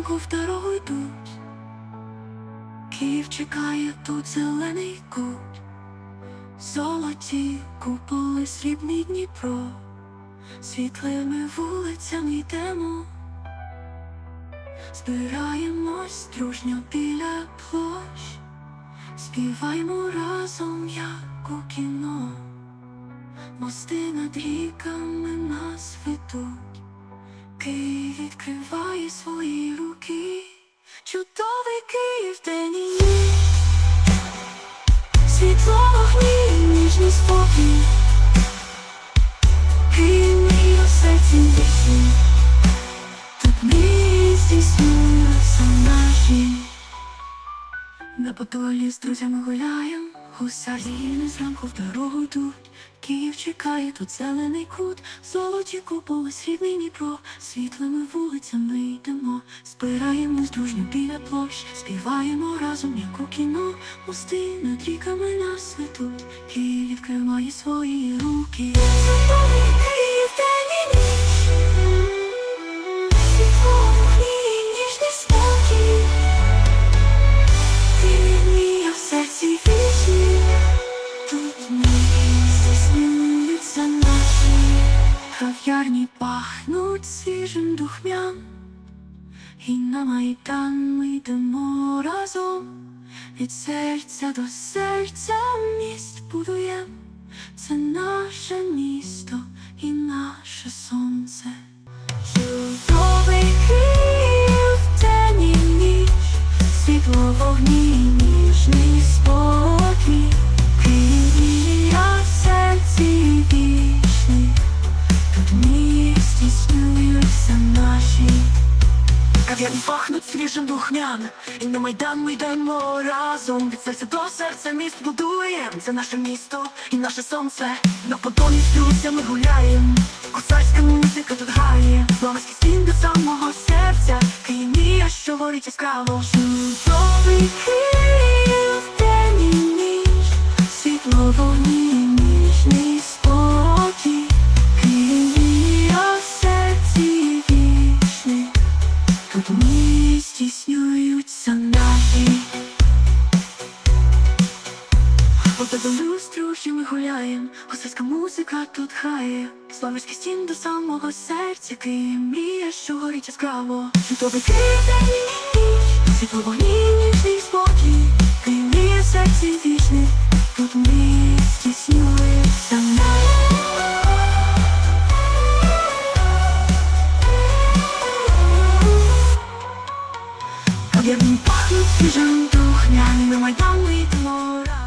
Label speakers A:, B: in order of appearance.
A: зранку в дорогу йдуть. Київ чекає тут зелений кут, золоті куполи, срібний Дніпро, світлими вулицями йдемо, збираємось дружньо біля площ, співаємо разом, як у кіно, мости над ріками нас ведуть. Київ відкриває свої руки, чудовий Київ день і ніч, світло вогні, ніжний спокій, Київ мій у серці вічний, тут мрії здійснюються наші. На подолі з друзями гуляєм, гусар зігне зранку в дорогу йдуть. Київ чекає, тут зелений кут, золоті куполи, срібний Дніпро, світлими вулицями йдемо, збираємось дружньо біля площ, співаємо разом, як у кіно, мости над ріками нас ведуть, Київ відкриває свої руки. Кав'ярні пахнуть свіжим духмям, і на майдан ми йдемо разом. Від серця до серця міст будуєм. Це наше Кав'ярні пахнуть свіжим духмян, і на майдан ми йдемо разом. Від серця до серця міст будуєм. Це наше місто і наше сонце. На подолі з друзями гуляєм. Косарська музика тут грає. Словацький стін до самого серця. Київ, що горить яскраво. Чудовий Київ, Подадолю з друзями гуляєм, гусарська музика тут грає, Славянський стін до самого серця, Київ мрія, що горить яскраво. Чудовий день і ніч, світло вогні, ніжний спокій, мрія в серці вічний, тут мрії здійснюються наші. Кав'ярні пахнуть свіжим духмяним, на майдан йдемо разом.